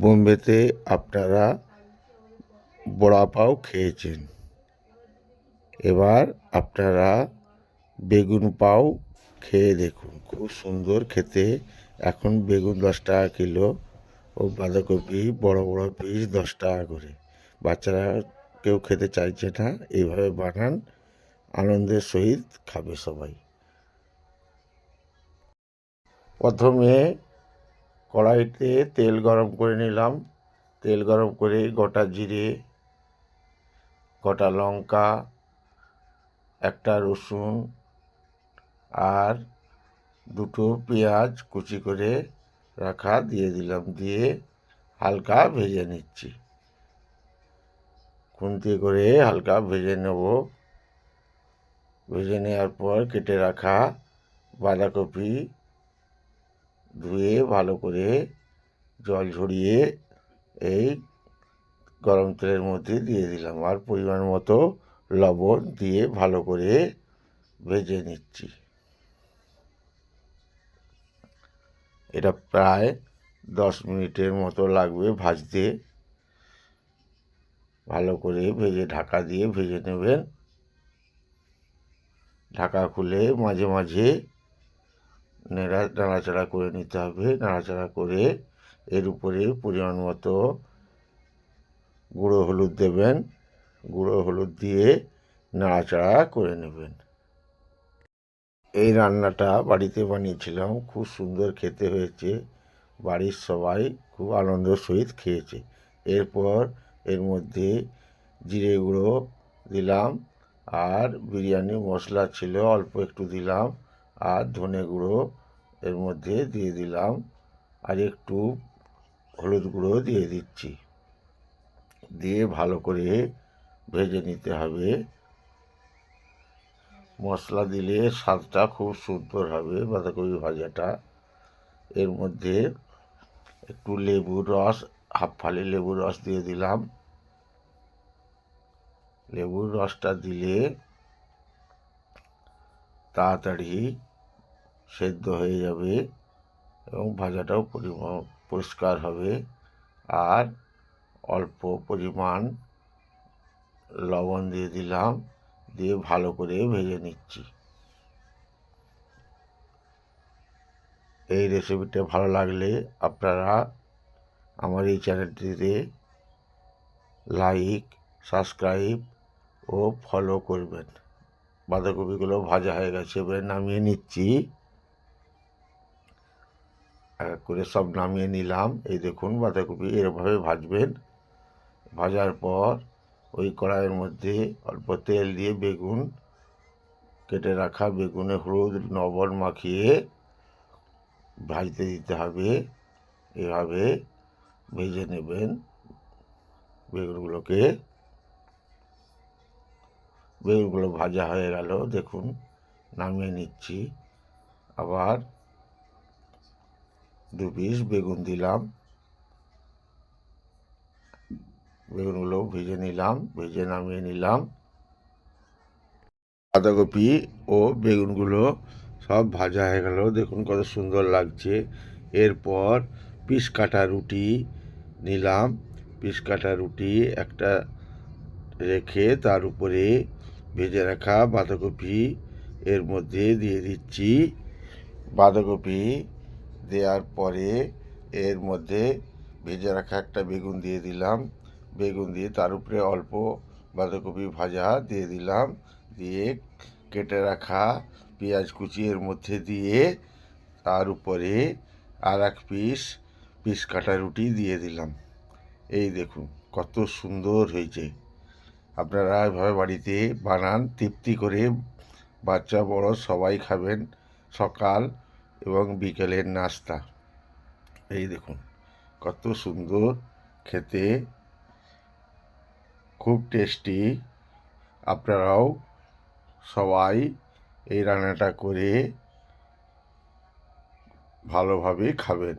বোম্বেতে আপনারা বড়া পাও খেয়েছেন। এবার আপনারা বেগুন পাও খেয়ে দেখুন। খুব সুন্দর খেতে। এখন বেগুন দশ টাকা কিলো ও বাঁধাকপি বড় বড় পিস দশ টাকা করে। বাচ্চারা কেউ খেতে চাইছে না, এইভাবে বানান। আনন্দের সহিত খাবে সবাই। প্রথমে কড়াইতে তেল গরম করে নিলাম। তেল গরম করে গোটা জিরে, গোটা লঙ্কা, একটা রসুন আর দুটো পেঁয়াজ কুচি করে রাখা দিয়ে দিলাম। দিয়ে হালকা ভেজে নিচ্ছি। খুন্তি করে হালকা ভেজে নেব। ভেজে নেওয়ার পর কেটে রাখা বাঁধাকপি ধুয়ে ভালো করে জল ঝরিয়ে এই গরম তেলের মধ্যে দিয়ে দিলাম। আর পরিমাণ মতো লবণ দিয়ে ভালো করে ভেজে নিচ্ছি। এটা প্রায় দশ মিনিটের মতো লাগবে ভাজতে। ভালো করে ভেজে ঢাকা দিয়ে ভেজে নেবেন। ঢাকা খুলে মাঝে মাঝে নাড়াচাড়া করে নিতে হবে। নাড়াচাড়া করে এর উপরে পরিমাণ মতো গুঁড়ো হলুদ দেবেন। গুঁড়ো হলুদ দিয়ে নাড়াচাড়া করে নেবেন। এই রান্নাটা বাড়িতে বানিয়েছিলাম। খুব সুন্দর খেতে হয়েছে। বাড়ির সবাই খুব আনন্দ সহিত খেয়েছে। এরপর এর মধ্যে জিরে গুঁড়ো দিলাম। আর বিরিয়ানি মশলা ছিল, অল্প একটু দিলাম। আর ধনে গুঁড়ো এর মধ্যে দিয়ে দিলাম আর একটু হলুদ গুঁড়ো দিয়ে দিচ্ছি। দিয়ে ভালো করে ভেজে নিতে হবে। মশলা দিলে স্বাদটা খুব সুন্দর হবে বাঁধাকপি ভাজাটা। এর মধ্যে একটু লেবুর রস, হাফ ফালি লেবুর রস দিয়ে দিলাম। লেবুর রসটা দিলে তাড়াতাড়ি সেদ্ধ হয়ে যাবে এবং ভাজাটাও পরিমাণ পরিষ্কার হবে। আর অল্প পরিমাণ লবণ দিয়ে দিলাম, দিয়ে ভালো করে ভেজে নিচ্ছি। এই রেসিপিটা ভালো লাগলে আপনারা আমার এই চ্যানেলটিতে লাইক, সাবস্ক্রাইব ও ফলো করবেন। বাঁধাকপিগুলো ভাজা হয়ে গেছে, এবারে নামিয়ে নিচ্ছি। করে সব নামিয়ে নিলাম। এই দেখুন, বাঁধাকপি এরভাবে ভাজবেন। ভাজার পর ওই কড়াইয়ের মধ্যে অল্প তেল দিয়ে বেগুন কেটে রাখা, বেগুনে হলুদ, লবণ মাখিয়ে ভাজতে দিতে হবে। এভাবে ভেজে নেবেন বেগুনগুলোকে। বেগুনগুলো ভাজা হয়ে গেল, দেখুন, নামিয়ে নিচ্ছি। আবার দু পিস বেগুন দিলাম। বেগুনগুলো ভেজে নিলাম, ভেজে নামিয়ে নিলাম। বাঁধাকপি ও বেগুনগুলো সব ভাজা হয়ে গেল। দেখুন কত সুন্দর লাগছে। এরপর পিস কাটা রুটি নিলাম। পিস কাটা রুটি একটা রেখে তার উপরে ভেজে রাখা বাঁধাকপি এর মধ্যে দিয়ে দিচ্ছি। বাঁধাকপি দেওয়ার পরে এর মধ্যে ভেজে রাখা একটা বেগুন দিয়ে দিলাম। বেগুন দিয়ে তার উপরে অল্প বাঁধাকপি ভাজা দিয়ে দিলাম। দিয়ে কেটে রাখা পেঁয়াজ কুচি এর মধ্যে দিয়ে তার উপরে আর এক পিস পিস কাটা রুটি দিয়ে দিলাম। এই দেখুন, কত সুন্দর হয়েছে। আপনারা এভাবে বাড়িতে বানান, তৃপ্তি করে বাচ্চা বড় সবাই খাবেন সকাল এবং বিকেলের নাস্তা। এই দেখুন, কত সুন্দর খেতে। খুব টেস্টি। আপনারাও সবাই এই রান্নাটা করে ভালোভাবে খাবেন।